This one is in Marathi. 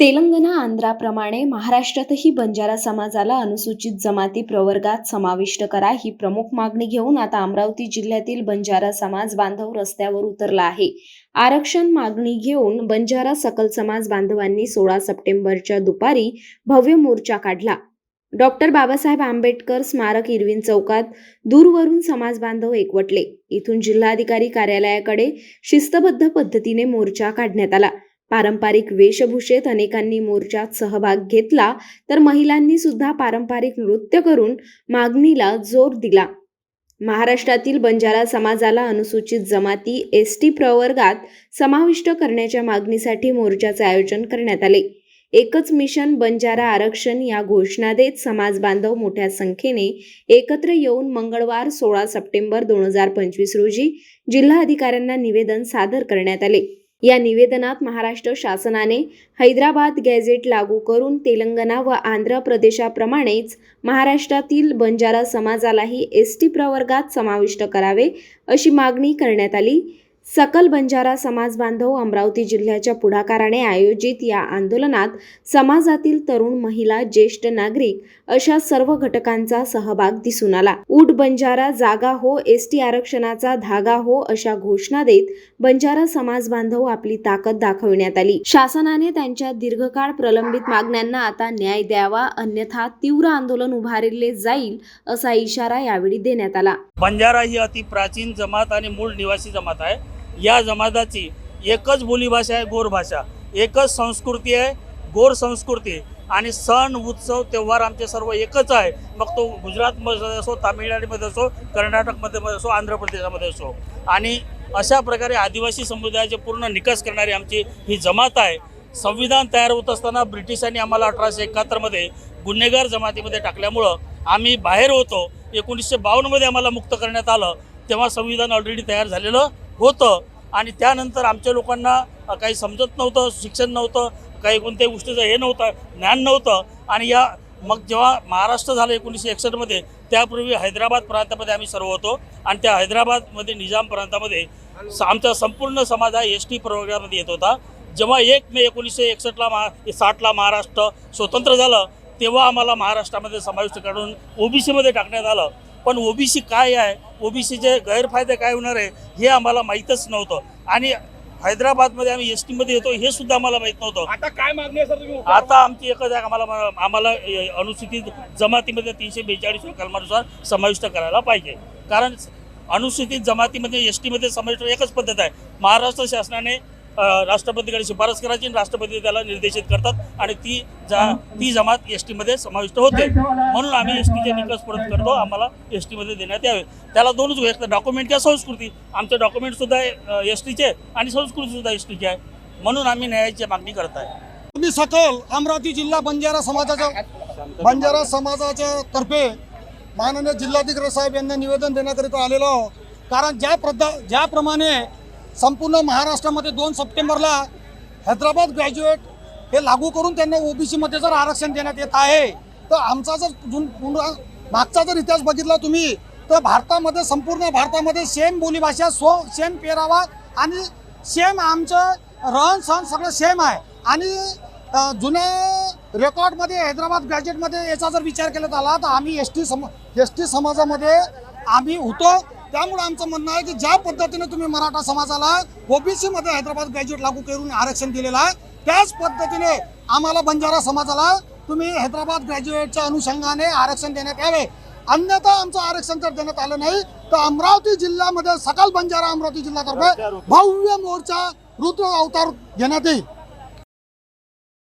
तेलंगणा आंध्राप्रमाणे महाराष्ट्रातही बंजारा समाजाला अनुसूचित जमाती प्रवर्गात समाविष्ट करा ही प्रमुख मागणी घेऊन आता अमरावती जिल्ह्यातील बंजारा समाज बांधव रस्त्यावर उतरला आहे. आरक्षण मागणी घेऊन बंजारा सकल समाज बांधवांनी सोळा सप्टेंबरच्या दुपारी भव्य मोर्चा काढला. डॉक्टर बाबासाहेब आंबेडकर स्मारक इरविन चौकात दूरवरून समाज बांधव एकवटले. इथून जिल्हाधिकारी कार्यालयाकडे शिस्तबद्ध पद्धतीने मोर्चा काढण्यात आला. पारंपरिक वेशभूषेत अनेकांनी मोर्चात सहभाग घेतला तर महिलांनी सुद्धा पारंपरिक नृत्य करून मागणीला जोर दिला. महाराष्ट्रातील बंजारा समाजाला अनुसूचित जमाती एस टी प्रवर्गात समाविष्ट करण्याच्या मागणीसाठी मोर्चाचे आयोजन करण्यात आले. एकच मिशन बंजारा आरक्षण या घोषणा देत समाज बांधव मोठ्या संख्येने एकत्र येऊन मंगळवार सोळा सप्टेंबर दोन हजार पंचवीस रोजी जिल्हाधिकाऱ्यांना निवेदन सादर करण्यात आले. या निवेदनात महाराष्ट्र शासनाने हैदराबाद गॅझेट लागू करून तेलंगणा व आंध्र प्रदेशाप्रमाणेच महाराष्ट्रातील बंजारा समाजालाही एस टी प्रवर्गात समाविष्ट करावे अशी मागणी करण्यात आली. सकल बंजारा समाज बांधव अमरावती जिल्ह्याच्या पुढाकाराने आयोजित या आंदोलनात समाजातील तरुण महिला ज्येष्ठ नागरिक अशा सर्व घटकांचा सहभाग दिसून आला. ऊट बंजारा जागा हो एस टी आरक्षणाचा धागा हो अशा घोषणा देत बंजारा समाज बांधव आपली ताकद दाखविण्यात आली. शासनाने त्यांच्या दीर्घकाळ प्रलंबित मागण्यांना आता न्याय द्यावा अन्यथा तीव्र आंदोलन उभारले जाईल असा इशारा यावेळी देण्यात आला. बंजारा ही अति प्राचीन जमात आणि मूळ निवासी जमात आहे. या जमाताची एकच बोलीभाषा आहे गोर भाषा. एकच संस्कृती आहे गोर संस्कृती. आणि सण उत्सव त्योहार आमचे सर्व एकच आहे. मग तो गुजरातमध्ये असो तामिळनाडूमध्ये असो कर्नाटकमध्ये असो आंध्र प्रदेशामध्ये असो. आणि अशा प्रकारे आदिवासी समुदायाचे पूर्ण निकास करणारी आमची ही जमात आहे. संविधान तयार होत असताना ब्रिटिशांनी आम्हाला अठराशे एकाहत्तरमध्ये गुन्हेगार जमातीमध्ये टाकल्यामुळं आम्ही बाहेर होतो. एकोणीसशे बावन्नमध्ये आम्हाला मुक्त करण्यात आलं. तेव्हा संविधान ऑलरेडी तयार झालेलं होतं. आणि त्यानंतर आमच्या लोकांना काही समजत नव्हतं शिक्षण नव्हतं काही कोणत्याही गोष्टीचं हे नव्हतं ज्ञान नव्हतं. आणि या मग जेव्हा महाराष्ट्र झालं एकोणीसशे एकसष्टमध्ये त्यापूर्वी हैदराबाद प्रांतामध्ये आम्ही सर्व होतो. आणि त्या हैदराबादमध्ये निजाम प्रांतामध्ये स- आमचा संपूर्ण समाज हा एस टी प्रवर्गामध्ये येत होता. जेव्हा एक मे एकोणीसशे एकसष्टला महा साठला महाराष्ट्र स्वतंत्र झालं तेव्हा आम्हाला महाराष्ट्रामध्ये समाविष्ट करून ओबीसीमध्ये टाकण्यात आलं. पण ओबीसी काय आहे? ओबीसीचे गैरफायदे काय होणार आहे? हे आम्हाला माहीतच नव्हतं. आणि हैदराबादमध्ये आम्ही एस टीमध्ये येतो हे सुद्धा आम्हाला माहीत नव्हतं. आता काय मागणी आहे सर तुम्ही आता आमची एकच आहे आम्हाला आम्हाला अनुसूचित जमातीमध्ये तीनशे बेचाळीस कलमानुसार समाविष्ट करायला पाहिजे. कारण अनुसूचित जमातीमध्ये एस टीमध्ये समाविष्ट एकच पद्धत आहे. महाराष्ट्र शासनाने राष्ट्रपतीकडे शिफारस करायची आणि राष्ट्रपती त्याला निर्देशित करतात आणि ती जा ती जमात एस टीमध्ये समाविष्ट होते. म्हणून आम्ही एस टीचे निकष परत करतो. आम्हाला एस टीमध्ये देण्यात यावे. त्याला दोनच गोष्ट डॉक्युमेंट किंवा संस्कृती. आमचे डॉक्युमेंटसुद्धा एस टीचे आणि संस्कृतीसुद्धा एस टीचे आहे. म्हणून आम्ही न्यायाची मागणी करत आहे मी सकल अमरावती जिल्हा बंजारा समाजाच्या बंजारा समाजाच्या तर्फे माननीय जिल्हाधिकारी साहेब यांना निवेदन देण्याकरिता आलेलो आहोत. कारण ज्या प्रदा ज्याप्रमाणे संपूर्ण महाराष्ट्रामध्ये दोन सप्टेंबरला हैदराबाद ग्रॅज्युएट हे लागू करून त्यांना ओबीसीमध्ये जर आरक्षण देण्यात येत आहे तर आमचा जर जुन पुन्हा मागचा जर इतिहास बघितला तुम्ही तर भारतामध्ये संपूर्ण भारतामध्ये सेम बोलीभाषा सो सेम पेरावा आणि सेम आमचं रहन सहन सगळं सेम आहे. आणि जुन्या रेकॉर्डमध्ये हैदराबाद ग्रॅज्युएटमध्ये याचा जर विचार केला आला तर आम्ही एस टी सम एस टी समाजामध्ये आम्ही होतो. त्यामुळे आमचं म्हणणं आहे की ज्या पद्धतीने तुम्ही मराठा समाजाला ओबीसीमध्ये हैदराबाद ग्रॅज्युएट लागू करून आरक्षण दिलेलं आहे त्याच पद्धतीने आम्हाला बंजारा समाजाला तुम्ही हैदराबाद ग्रॅज्युएटच्या अनुषंगाने आरक्षण देण्यात यावे. अन्यथा आमचं आरक्षण जर देण्यात आलं नाही तर अमरावती जिल्ह्यामध्ये सकाल बंजारा अमरावती जिल्ह्यातर्फे भव्य मोर्चा रुद्र अवतार घेण्यात येईल.